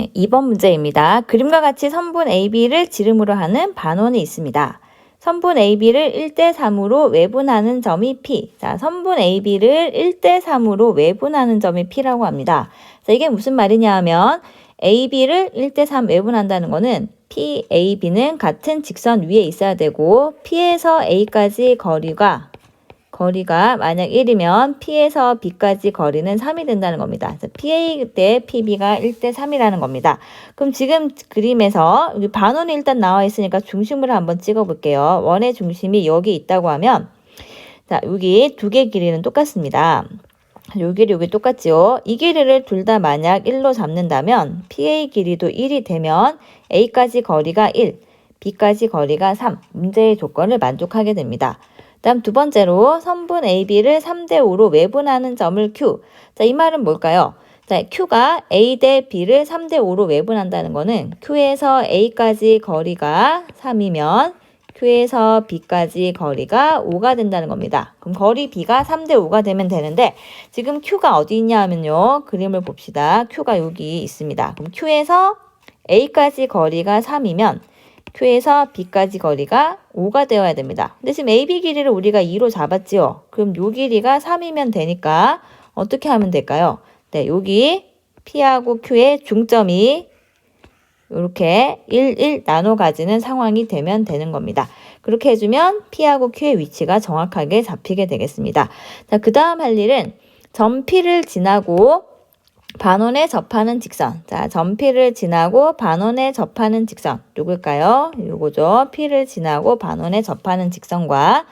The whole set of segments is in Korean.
네, 2번 문제입니다. 그림과 같이 선분 AB를 지름으로 하는 반원이 있습니다. 선분 AB를 1대 3으로 외분하는 점이 P. 자, 선분 AB를 1대 3으로 외분하는 점이 P라고 합니다. 자, 이게 무슨 말이냐 하면 AB를 1대 3 외분한다는 거는 PAB는 같은 직선 위에 있어야 되고 P에서 A까지 거리가 거리가 만약 1이면 P에서 B까지 거리는 3이 된다는 겁니다. 그래서 PA 대 PB가 1대 3이라는 겁니다. 그럼 지금 그림에서 여기 반원이 일단 나와 있으니까 중심을 한번 찍어 볼게요. 원의 중심이 여기 있다고 하면 자, 여기 두 개 길이는 똑같습니다. 요 길이 여기 똑같죠. 이 길이를 둘 다 만약 1로 잡는다면 PA 길이도 1이 되면 A까지 거리가 1, B까지 거리가 3. 문제의 조건을 만족하게 됩니다. 다음 두 번째로 선분 AB를 3대 5로 외분하는 점을 Q. 자, 이 말은 뭘까요? 자, Q가 A 대 B를 3대 5로 외분한다는 거는 Q에서 A까지 거리가 3이면 Q에서 B까지 거리가 5가 된다는 겁니다. 그럼 거리 B가 3대 5가 되면 되는데 지금 Q가 어디 있냐 하면요. 그림을 봅시다. Q가 여기 있습니다. 그럼 Q에서 A까지 거리가 3이면 Q에서 B까지 거리가 5가 되어야 됩니다. 근데 지금 AB 길이를 우리가 2로 잡았지요. 그럼 요 길이가 3이면 되니까 어떻게 하면 될까요? 네, 여기 P하고 Q의 중점이 이렇게 1, 1 나눠 가지는 상황이 되면 되는 겁니다. 그렇게 해주면 P하고 Q의 위치가 정확하게 잡히게 되겠습니다. 자, 그 다음 할 일은 점 P를 지나고 반원에 접하는 직선. 자, 점 P를 지나고 반원에 접하는 직선. 누굴까요? 요거죠. P를 지나고 반원에 접하는 직선과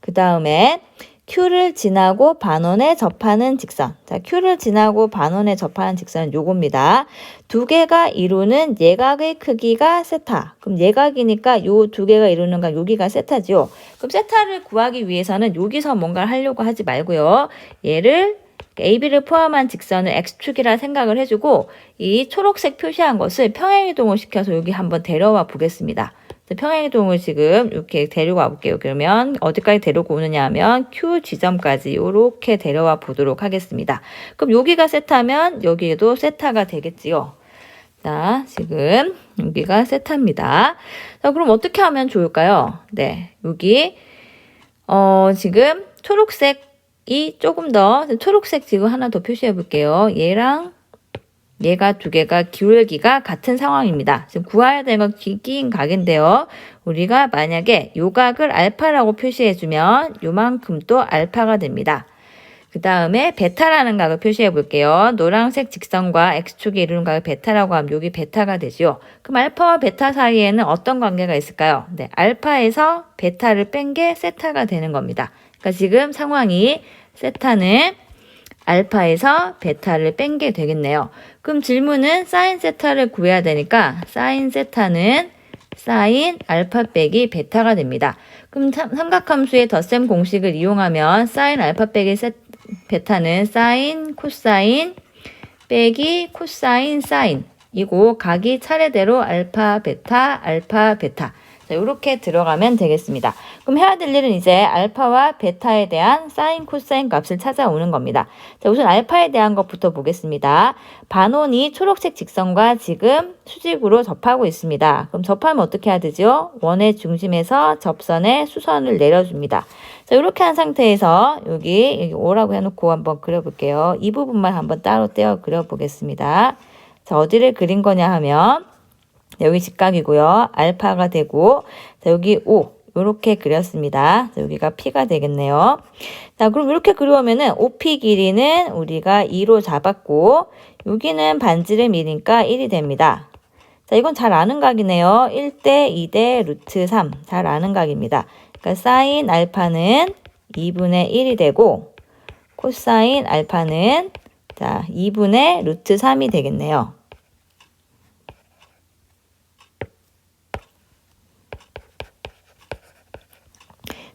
그 다음에 Q를 지나고 반원에 접하는 직선. 자, Q를 지나고 반원에 접하는 직선은 요겁니다. 두 개가 이루는 예각의 크기가 세타. 그럼 예각이니까 요 두 개가 이루는 건 여기가 세타지요. 그럼 세타를 구하기 위해서는 여기서 뭔가를 하려고 하지 말고요. 얘를 AB를 포함한 직선을 X축이라 생각을 해주고 이 초록색 표시한 것을 평행이동을 시켜서 여기 한번 데려와 보겠습니다. 평행이동을 지금 이렇게 데리고 볼게요. 그러면 어디까지 데리고 오느냐 하면 Q 지점까지 이렇게 데려와 보도록 하겠습니다. 그럼 여기가 세타면 여기에도 세타가 되겠지요. 자, 지금 여기가 세타입니다. 자, 그럼 어떻게 하면 좋을까요? 네, 여기 어, 지금 초록색 이 조금 더 초록색 지금 하나 더 표시해 볼게요. 얘랑 얘가 두 개가 기울기가 같은 상황입니다. 지금 구해야 되는 건 기긴 각인데요. 우리가 만약에 요 각을 알파라고 표시해 주면 요만큼 또 알파가 됩니다. 그 다음에 베타라는 각을 표시해 볼게요. 노란색 직선과 x축이 이루는 각을 베타라고 하면 여기 베타가 되죠. 그럼 알파와 베타 사이에는 어떤 관계가 있을까요? 네, 알파에서 베타를 뺀 게 세타가 되는 겁니다. 그러니까 지금 상황이 세타는 알파에서 베타를 뺀 게 되겠네요. 그럼 질문은 사인 세타를 구해야 되니까 사인 세타는 사인 알파 빼기 베타가 됩니다. 그럼 삼각함수의 덧셈 공식을 이용하면 사인 알파 빼기 세, 베타는 사인 코사인 빼기 코사인 사인 이고 각이 차례대로 알파 베타 알파 베타 자, 이렇게 들어가면 되겠습니다. 그럼 해야 될 일은 이제 알파와 베타에 대한 사인, 코사인 값을 찾아오는 겁니다. 자, 우선 알파에 대한 것부터 보겠습니다. 반원이 초록색 직선과 지금 수직으로 접하고 있습니다. 그럼 접하면 어떻게 해야 되죠? 원의 중심에서 접선에 수선을 내려줍니다. 자, 이렇게 한 상태에서 여기, 여기 O라고 해놓고 한번 그려볼게요. 이 부분만 한번 따로 떼어 그려보겠습니다. 자, 어디를 그린 거냐 하면 여기 직각이고요. 알파가 되고 자, 여기 5 이렇게 그렸습니다. 자, 여기가 P가 되겠네요. 자, 그럼 이렇게 그려오면은 OP 길이는 우리가 2로 잡았고 여기는 반지름 1이니까 1이 됩니다. 자, 이건 잘 아는 각이네요. 1대 2대 루트 3. 잘 아는 각입니다. 그러니까 사인 알파는 2분의 1이 되고 코사인 알파는 자, 2분의 루트 3이 되겠네요.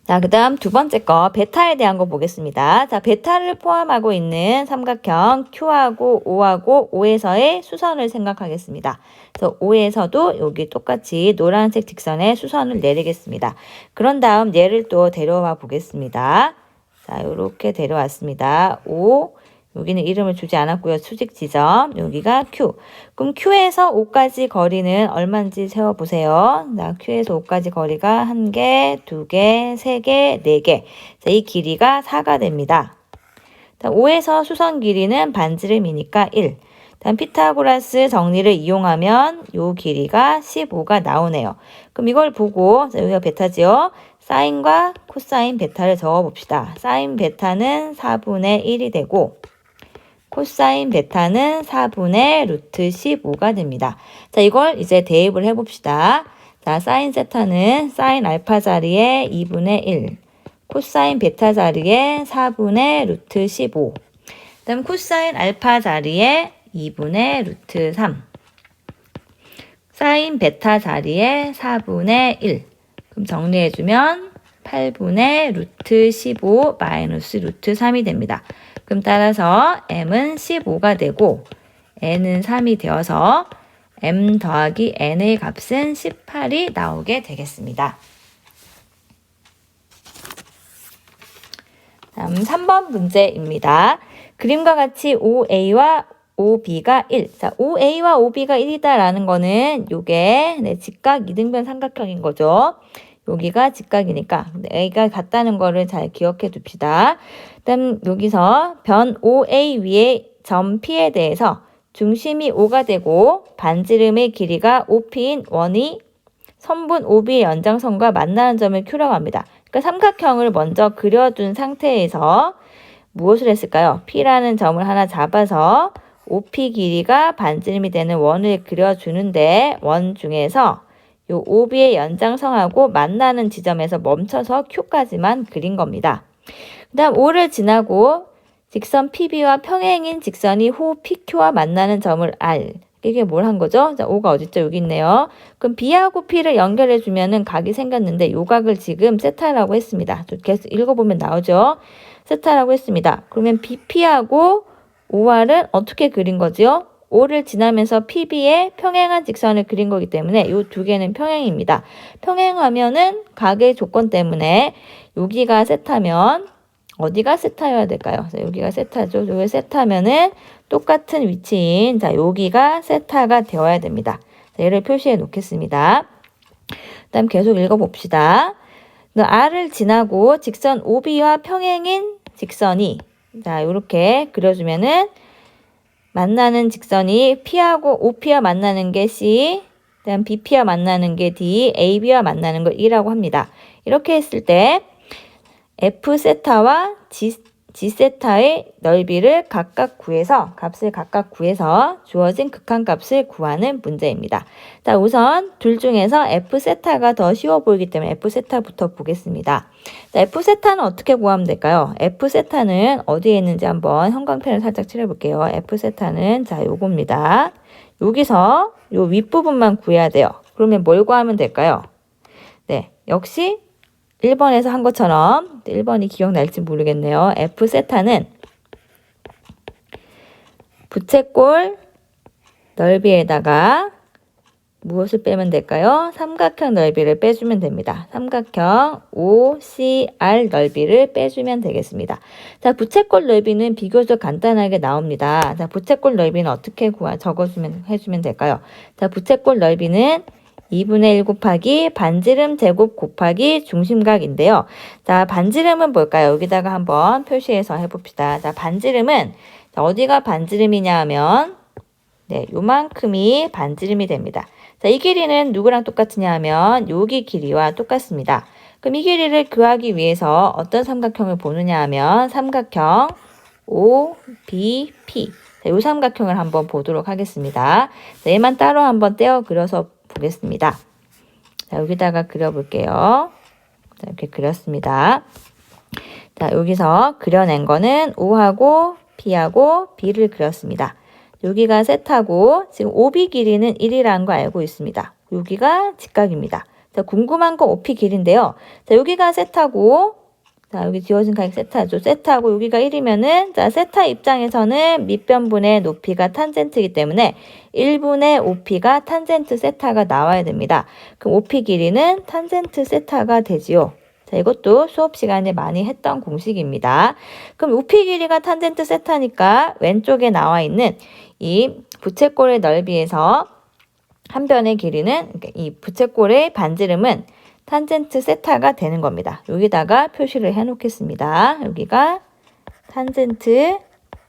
자, 그 다음 두 번째 거, 베타에 대한 거 보겠습니다. 자, 베타를 포함하고 있는 삼각형 Q하고 O하고 O에서의 수선을 생각하겠습니다. 그래서 O에서도 여기 똑같이 노란색 직선에 수선을 내리겠습니다. 그런 다음 얘를 또 데려와 보겠습니다. 자, 이렇게 데려왔습니다. O, 여기는 이름을 주지 않았고요. 수직 지점. 여기가 Q. 그럼 Q에서 O까지 거리는 얼마인지 세워 보세요. 자, Q에서 O까지 거리가 1개, 2개, 3개, 4개. 자, 이 길이가 4가 됩니다. 자, 5에서 수선 길이는 반지름이니까 1. 다음 피타고라스 정리를 이용하면 요 길이가 15가 나오네요. 그럼 이걸 보고 자, 여기가 베타지요. 사인과 코사인 베타를 적어 봅시다. 사인 베타는 4분의 1이 되고 코사인 베타는 4분의 루트 15가 됩니다. 자, 이걸 이제 대입을 해봅시다. 자, 사인 세타는 사인 알파 자리에 2분의 1, 코사인 베타 자리에 4분의 루트 15, 그 다음 코사인 알파 자리에 2분의 루트 3, 사인 베타 자리에 4분의 1. 그럼 정리해주면 8분의 루트 15 마이너스 루트 3이 됩니다. 그럼 따라서 m은 15가 되고 n은 3이 되어서 m 더하기 n의 값은 18이 나오게 되겠습니다. 다음 3번 문제입니다. 그림과 같이 OA와 OB가 1. 자, OA와 OB가 1이다라는 거는 요게 네, 직각 이등변 삼각형인 거죠. 여기가 직각이니까 A가 같다는 거를 잘 기억해 둡시다. 그다음 여기서 변 OA 위에 점 P에 대해서 중심이 5가 되고 반지름의 길이가 OP인 원이 선분 OB의 연장선과 만나는 점을 Q라고 합니다. 그러니까 삼각형을 먼저 그려둔 상태에서 무엇을 했을까요? P라는 점을 하나 잡아서 OP 길이가 반지름이 되는 원을 그려주는데 원 중에서 요 OB의 연장선하고 만나는 지점에서 멈춰서 Q까지만 그린 겁니다. 그 다음 O를 지나고 직선 PB와 평행인 직선이 호 PQ와 만나는 점을 R. 이게 뭘 한 거죠? 자, O가 어딨죠? 여기 있네요. 그럼 B하고 P를 연결해 주면은 각이 생겼는데 요 각을 지금 세타라고 했습니다. 좀 계속 읽어보면 나오죠? 세타라고 했습니다. 그러면 BP하고 OR은 어떻게 그린 거지요? O를 지나면서 PB에 평행한 직선을 그린 거기 때문에 이 두 개는 평행입니다. 평행하면은 각의 조건 때문에 여기가 세타면 어디가 세타여야 될까요? 자, 여기가 세타죠. 여기 세타면은 똑같은 위치인 자 여기가 세타가 되어야 됩니다. 자, 얘를 표시해 놓겠습니다. 그다음 계속 읽어봅시다. R을 지나고 직선 OB와 평행인 직선이 자 이렇게 그려주면은 만나는 직선이 P하고 OP와 만나는 게 C, 그다음 BP와 만나는 게 D, AB와 만나는 걸 E라고 합니다. 이렇게 했을 때 F 세타와 G, G 세타의 넓이를 각각 구해서 값을 각각 구해서 주어진 극한값을 구하는 문제입니다. 자, 우선 둘 중에서 F 세타가 더 쉬워 보이기 때문에 F 세타부터 보겠습니다. 자, F 세타는 어떻게 구하면 될까요? F 세타는 어디에 있는지 한번 형광펜을 살짝 칠해 볼게요. F 세타는 자, 요겁니다. 여기서 요 윗부분만 구해야 돼요. 그러면 뭘 구하면 될까요? 네, 역시 1번에서 한 것처럼 1번이 기억날지 모르겠네요. F 세타는 부채꼴 넓이에다가 무엇을 빼면 될까요? 삼각형 넓이를 빼주면 됩니다. 삼각형 OCR 넓이를 빼주면 되겠습니다. 자, 부채꼴 넓이는 비교적 간단하게 나옵니다. 자, 부채꼴 넓이는 어떻게 구하, 적어주면, 해주면 될까요? 자, 부채꼴 넓이는 2분의 1 곱하기 반지름 제곱 곱하기 중심각인데요. 자, 반지름은 뭘까요? 여기다가 한번 표시해서 해봅시다. 자, 반지름은 자, 어디가 반지름이냐 하면 네, 요만큼이 반지름이 됩니다. 자, 이 길이는 누구랑 똑같으냐 하면 여기 길이와 똑같습니다. 그럼 이 길이를 구하기 위해서 어떤 삼각형을 보느냐 하면 삼각형 OBP 자, 이 삼각형을 한번 보도록 하겠습니다. 자, 얘만 따로 한번 떼어 그려서 보겠습니다. 자, 여기다가 그려볼게요. 자, 이렇게 그렸습니다. 자, 여기서 그려낸 거는 O하고 P하고 B를 그렸습니다. 여기가 세타고 지금 OB 길이는 1이라는 거 알고 있습니다. 여기가 직각입니다. 자, 궁금한 건 OP 길인데요. 자, 여기가 세타고 자, 여기 지워진 각이 세타죠. 세타고 여기가 1이면은 자, 세타 입장에서는 밑변분의 높이가 탄젠트이기 때문에 1분의 OP가 탄젠트 세타가 나와야 됩니다. 그럼 OP 길이는 탄젠트 세타가 되지요. 자, 자, 이것도 수업 시간에 많이 했던 공식입니다. 그럼 우피 길이가 탄젠트 세타니까 왼쪽에 나와 있는 이 부채꼴의 넓이에서 한 변의 길이는 그러니까 이 부채꼴의 반지름은 탄젠트 세타가 되는 겁니다. 여기다가 표시를 해 놓겠습니다. 여기가 탄젠트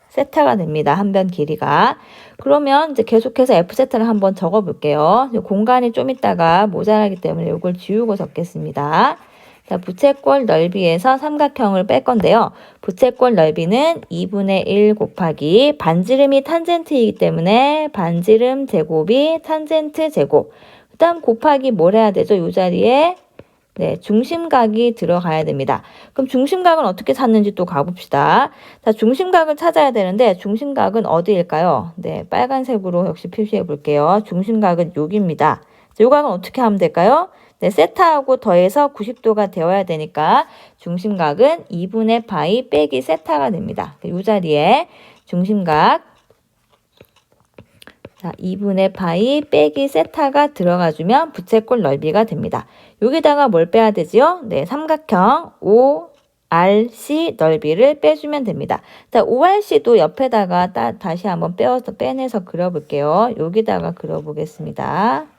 세타가 됩니다. 한 변 길이가. 그러면 이제 계속해서 F세타를 한번 적어 볼게요. 공간이 좀 있다가 모자라기 때문에 이걸 지우고 적겠습니다. 자, 부채꼴 넓이에서 삼각형을 뺄 건데요. 부채꼴 넓이는 2분의 1 곱하기 반지름이 탄젠트이기 때문에 반지름 제곱이 탄젠트 제곱. 그 다음 곱하기 뭘 해야 되죠? 이 자리에 네, 중심각이 들어가야 됩니다. 그럼 중심각은 어떻게 찾는지 또 가봅시다. 자, 중심각을 찾아야 되는데 중심각은 어디일까요? 네, 빨간색으로 역시 표시해 볼게요. 중심각은 여기입니다. 이 각은 어떻게 하면 될까요? 네, 세타하고 더해서 90도가 되어야 되니까 중심각은 2분의 파이 빼기 세타가 됩니다. 이 자리에 중심각 자, 2분의 파이 빼기 세타가 들어가주면 부채꼴 넓이가 됩니다. 여기다가 뭘 빼야 되지요? 네, 삼각형 ORC 넓이를 빼주면 됩니다. 자, ORC도 옆에다가 따, 다시 한번 빼어서 빼내서 그려볼게요. 여기다가 그려보겠습니다.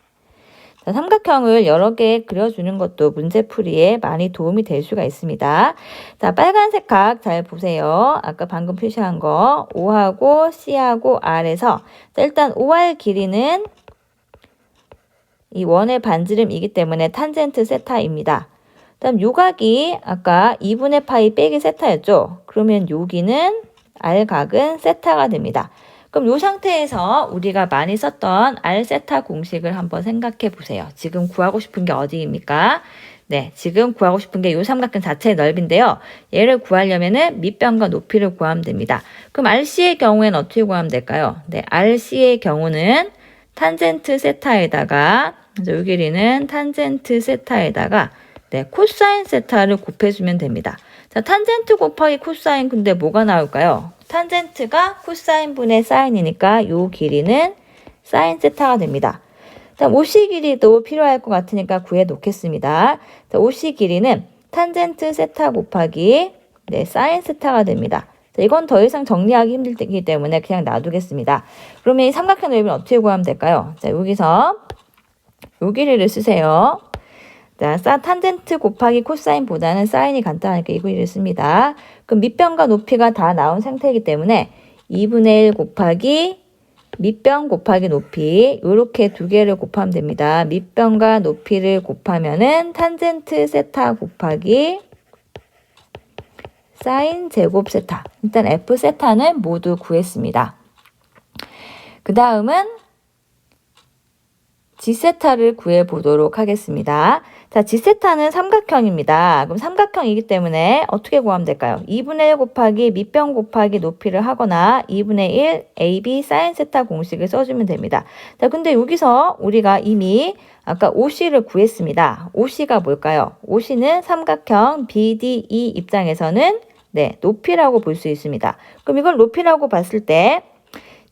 자, 삼각형을 여러 개 그려주는 것도 문제풀이에 많이 도움이 될 수가 있습니다. 자, 빨간색 각 잘 보세요. 아까 방금 표시한 거 O하고 C하고 R에서 자, 일단 OR 길이는 이 원의 반지름이기 때문에 탄젠트 세타입니다. 다음 요각이 아까 2분의 파이 빼기 세타였죠. 그러면 여기는 R각은 세타가 됩니다. 그럼 이 상태에서 우리가 많이 썼던 R세타 공식을 한번 생각해 보세요. 지금 구하고 싶은 게 어디입니까? 네, 지금 구하고 싶은 게 이 삼각형 자체의 넓인데요. 얘를 구하려면은 밑변과 높이를 구하면 됩니다. 그럼 RC의 경우에는 어떻게 구하면 될까요? 네, RC의 경우는 탄젠트 세타에다가 이 길이는 탄젠트 세타에다가 네, 코사인 세타를 곱해주면 됩니다. 자, 탄젠트 곱하기 코사인 근데 뭐가 나올까요? 탄젠트가 코사인 분의 사인이니까 요 길이는 사인 세타가 됩니다. 자, OC 길이도 필요할 것 같으니까 구해 놓겠습니다. 자, OC 길이는 탄젠트 세타 곱하기 네, 사인 세타가 됩니다. 자, 이건 더 이상 정리하기 힘들기 때문에 그냥 놔두겠습니다. 그러면 이 삼각형 넓이는 어떻게 구하면 될까요? 자, 여기서 요 길이를 쓰세요. 자, 사 탄젠트 곱하기 코사인보다는 사인이 간단하니까 이 길이를 씁니다. 그럼 밑변과 높이가 다 나온 상태이기 때문에 2분의 1 곱하기 밑변 곱하기 높이 이렇게 두 개를 곱하면 됩니다. 밑변과 높이를 곱하면은 탄젠트 세타 곱하기 사인 제곱 세타. 일단 F 세타는 모두 구했습니다. 그 다음은 G세타를 구해 보도록 하겠습니다. 자, G세타는 삼각형입니다. 그럼 삼각형이기 때문에 어떻게 구하면 될까요? 2분의 1 곱하기 밑변 곱하기 높이를 하거나 2분의 1 AB 사인 세타 공식을 써주면 됩니다. 자, 근데 여기서 우리가 이미 아까 OC를 구했습니다. OC가 뭘까요? OC는 삼각형 BDE 입장에서는 네, 높이라고 볼 수 있습니다. 그럼 이걸 높이라고 봤을 때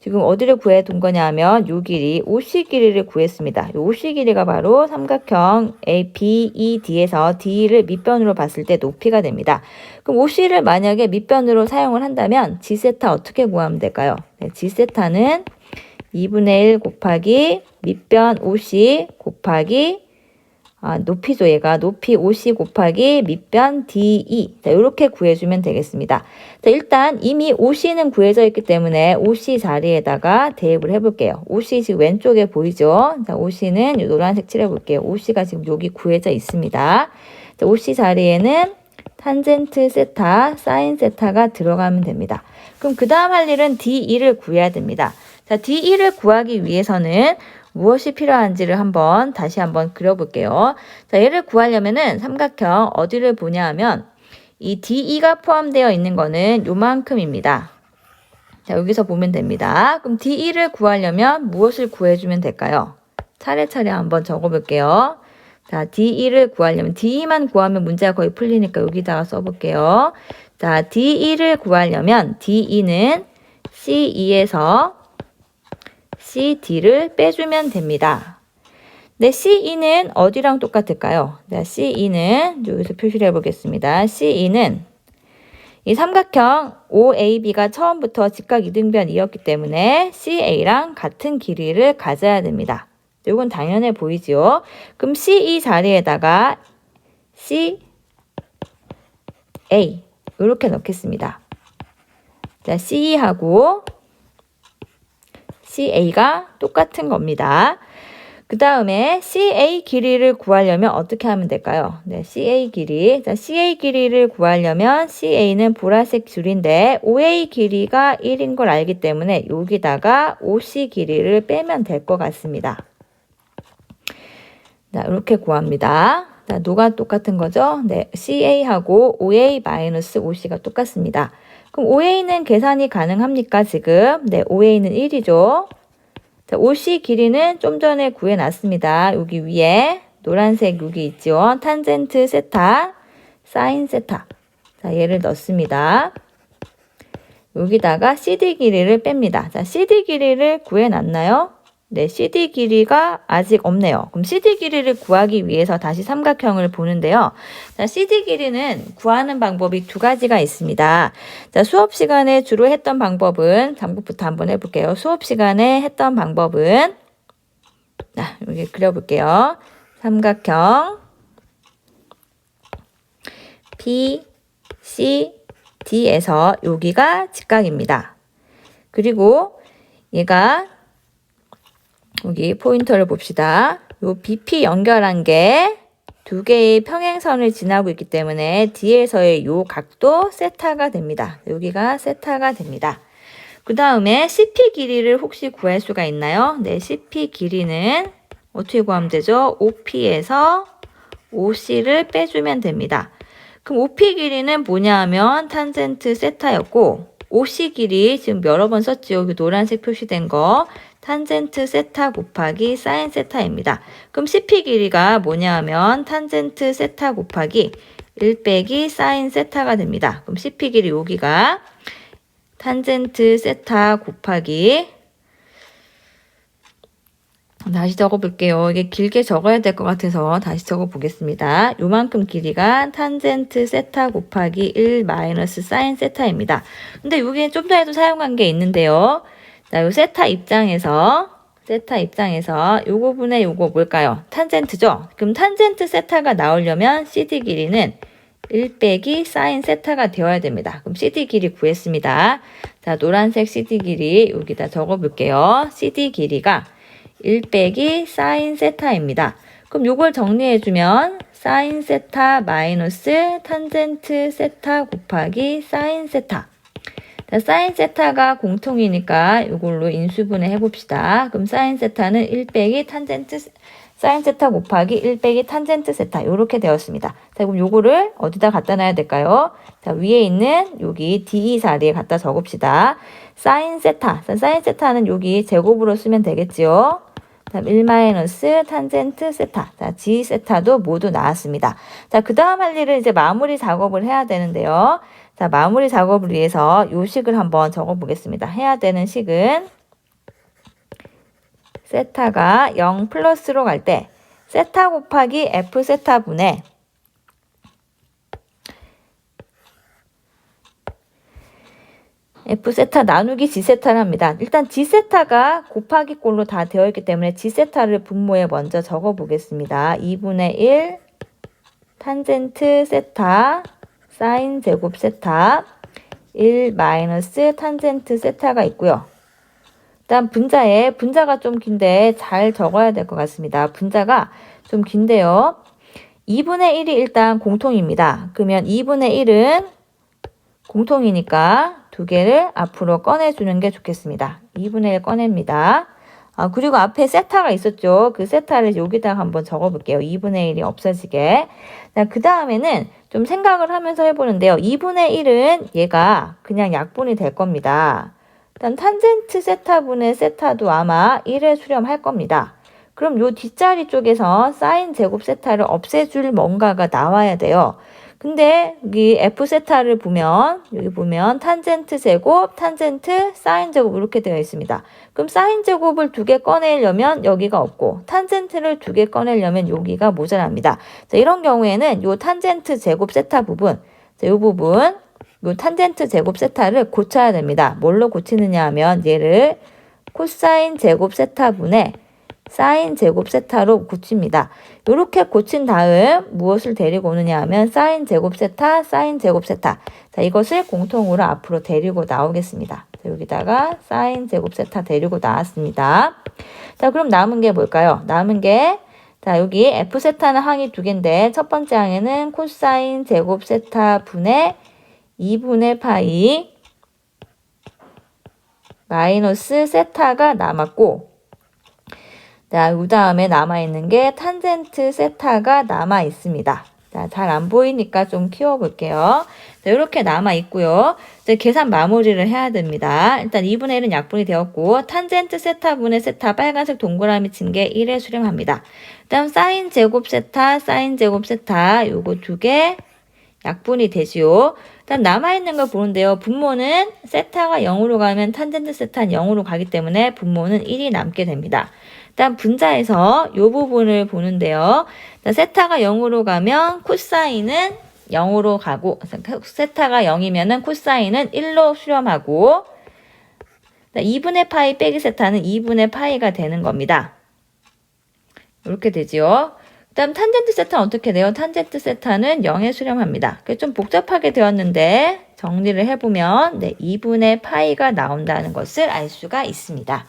지금 어디를 구해 둔 거냐 하면 요 길이 OC 길이를 구했습니다. 요 OC 길이가 바로 삼각형 ABED에서 D를 밑변으로 봤을 때 높이가 됩니다. 그럼 OC를 만약에 밑변으로 사용을 한다면 G세타 어떻게 구하면 될까요? 네, G세타는 2분의 1 곱하기 밑변 OC 곱하기 아, 높이죠. 얘가 높이 5C 곱하기 밑변 DE. 자, 이렇게 구해주면 되겠습니다. 자, 일단 이미 5C는 구해져 있기 때문에 5C 자리에다가 대입을 해볼게요. 5C 지금 왼쪽에 보이죠? 자, 5C는 노란색 칠해볼게요. 5C가 지금 여기 구해져 있습니다. 자, 5C 자리에는 탄젠트 세타, 사인 세타가 들어가면 됩니다. 그럼 그 다음 할 일은 D2를 구해야 됩니다. 자, D2를 구하기 위해서는 무엇이 필요한지를 한번 다시 한번 그려볼게요. 자, 얘를 구하려면은 삼각형 어디를 보냐 하면 이 DE가 포함되어 있는 거는 요만큼입니다. 자, 여기서 보면 됩니다. 그럼 DE를 구하려면 무엇을 구해주면 될까요? 차례차례 한번 적어볼게요. 자, DE를 구하려면 DE만 구하면 문제가 거의 풀리니까 여기다가 써볼게요. 자, DE를 구하려면 DE는 C2에서 CD를 빼주면 됩니다. 네, C2는 어디랑 똑같을까요? 자, C2는 여기서 표시를 해보겠습니다. C2는 이 삼각형 OAB가 처음부터 직각 이등변이었기 때문에 CA랑 같은 길이를 가져야 됩니다. 이건 당연해 보이죠? 그럼 C2 자리에다가 C, A 이렇게 넣겠습니다. 자, C2하고 CA가 똑같은 겁니다. 그 다음에 CA 길이를 구하려면 어떻게 하면 될까요? 네, CA 길이. 자, CA 길이를 구하려면 CA는 보라색 줄인데 OA 길이가 1인 걸 알기 때문에 여기다가 OC 길이를 빼면 될 것 같습니다. 자, 이렇게 구합니다. 자, 누가 똑같은 거죠? 네, CA하고 OA-OC가 똑같습니다. 그럼 OA는 계산이 가능합니까, 지금? 네, OA는 1이죠. 자, OC 길이는 좀 전에 구해놨습니다. 여기 위에 노란색 여기 있죠. 탄젠트 세타, 사인 세타. 자, 얘를 넣습니다. 여기다가 CD 길이를 뺍니다. 자, CD 길이를 구해놨나요? 네, CD 길이가 아직 없네요. 그럼 CD 길이를 구하기 위해서 다시 삼각형을 보는데요. 자, CD 길이는 구하는 방법이 두 가지가 있습니다. 자, 수업 시간에 주로 했던 방법은, 방법부터 한번 해볼게요. 수업 시간에 했던 방법은, 자, 여기 그려볼게요. 삼각형, P, C, D에서 여기가 직각입니다. 그리고 얘가 여기 포인터를 봅시다. 요 BP 연결한 게 두 개의 평행선을 지나고 있기 때문에 D에서의 요 각도 세타가 됩니다. 여기가 세타가 됩니다. 그 다음에 CP 길이를 혹시 구할 수가 있나요? 네, CP 길이는 어떻게 구하면 되죠? OP에서 OC를 빼주면 됩니다. 그럼 OP 길이는 뭐냐 하면 탄젠트 세타였고 OC 길이 지금 여러 번 썼죠. 여기 노란색 표시된 거 탄젠트 세타 곱하기 사인 세타입니다. 그럼 CP 길이가 뭐냐 하면 탄젠트 세타 곱하기 1 빼기 사인 세타가 됩니다. 그럼 CP 길이 여기가 탄젠트 세타 곱하기 다시 적어볼게요. 이게 길게 적어야 될 것 같아서 다시 적어보겠습니다. 요만큼 길이가 탄젠트 세타 곱하기 1 마이너스 사인 세타입니다. 근데 여기에 좀 전에도 사용한 게 있는데요. 자, 요 세타 입장에서 세타 입장에서 요 부분에 요거 뭘까요? 탄젠트죠? 그럼 탄젠트 세타가 나오려면 CD 길이는 1 빼기 사인 세타가 되어야 됩니다. 그럼 CD 길이 구했습니다. 자, 노란색 CD 길이 여기다 적어 볼게요. CD 길이가 1 빼기 사인 세타입니다. 그럼 요걸 정리해 주면 사인 세타 마이너스 탄젠트 세타 곱하기 사인 세타 자, 사인 세타가 공통이니까 이걸로 인수분해 해봅시다. 그럼 사인 세타는 1 빼기 탄젠트 사인 세타 곱하기 1 빼기 탄젠트 세타 이렇게 되었습니다. 자, 그럼 요거를 어디다 갖다 놔야 될까요? 자, 위에 있는 여기 D2 자리에 갖다 적읍시다. 사인 세타, 자, 사인 세타는 여기 제곱으로 쓰면 되겠지요. 다음 1 마이너스 탄젠트 세타. 자, G 세타도 모두 나왔습니다. 자, 그 다음 할 일은 이제 마무리 작업을 해야 되는데요. 자, 마무리 작업을 위해서 요 식을 한번 적어 보겠습니다. 해야 되는 식은 세타가 0 플러스로 갈 때 세타 곱하기 F 세타분의 F 세타 나누기 G 세타를 합니다. 일단 G 세타가 곱하기 꼴로 다 되어 있기 때문에 G 세타를 분모에 먼저 적어 보겠습니다. 2분의 1 탄젠트 세타 사인 제곱 세타 1 마이너스 탄젠트 세타가 있고요. 일단 분자에 분자가 좀 긴데 잘 적어야 될 것 같습니다. 분자가 좀 긴데요. 2분의 1이 일단 공통입니다. 그러면 2분의 1은 공통이니까 두 개를 앞으로 꺼내주는 게 좋겠습니다. 2분의 1 꺼냅니다. 아, 그리고 앞에 세타가 있었죠. 그 세타를 여기다가 한번 적어볼게요. 2분의 1이 없어지게. 그 다음에는 좀 생각을 하면서 해보는데요. 2분의 1은 얘가 그냥 약분이 될 겁니다. 일단 탄젠트 세타분의 세타도 아마 1에 수렴할 겁니다. 그럼 요 뒷자리 쪽에서 사인 제곱 세타를 없애줄 뭔가가 나와야 돼요. 근데 여기 f 세타를 보면 여기 보면 탄젠트 제곱, 탄젠트, 사인 제곱 이렇게 되어 있습니다. 그럼 사인 제곱을 두 개 꺼내려면 여기가 없고 탄젠트를 두 개 꺼내려면 여기가 모자랍니다. 자, 이런 경우에는 요 탄젠트 제곱 세타 부분, 자, 요 부분, 요 탄젠트 제곱 세타를 고쳐야 됩니다. 뭘로 고치느냐 하면 얘를 코사인 제곱 세타분의 사인 제곱 세타로 고칩니다. 이렇게 고친 다음 무엇을 데리고 오느냐 하면 사인 제곱 세타, 사인 제곱 세타. 자, 이것을 공통으로 앞으로 데리고 나오겠습니다. 자, 여기다가 사인 제곱 세타 데리고 나왔습니다. 자, 그럼 남은 게 뭘까요? 남은 게 자, 여기 f 세타는 항이 두 개인데 첫 번째 항에는 코사인 제곱 세타 분의 2분의 파이 마이너스 세타가 남았고 자, 그 다음에 남아있는 게 탄젠트 세타가 남아있습니다. 자, 잘 안 보이니까 좀 키워볼게요. 자, 이렇게 남아있고요. 이제 계산 마무리를 해야 됩니다. 일단 2분의 1은 약분이 되었고, 탄젠트 세타분의 세타 빨간색 동그라미 친 게 1에 수렴합니다. 그 다음 사인 제곱 세타, 사인 제곱 세타 요거 두 개 약분이 되지요. 일단 남아있는 걸 보는데요. 분모는 세타가 0으로 가면 탄젠트 세타는 0으로 가기 때문에 분모는 1이 남게 됩니다. 일단 분자에서 이 부분을 보는데요. 세타가 0으로 가면 코사인은 0으로 가고 세타가 0이면은 코사인은 1로 수렴하고 2분의 파이 빼기 세타는 2분의 파이가 되는 겁니다. 이렇게 되지요. 그 다음 탄젠트 세타는 어떻게 돼요? 탄젠트 세타는 0에 수렴합니다. 좀 복잡하게 되었는데 정리를 해보면 네, 2분의 파이가 나온다는 것을 알 수가 있습니다.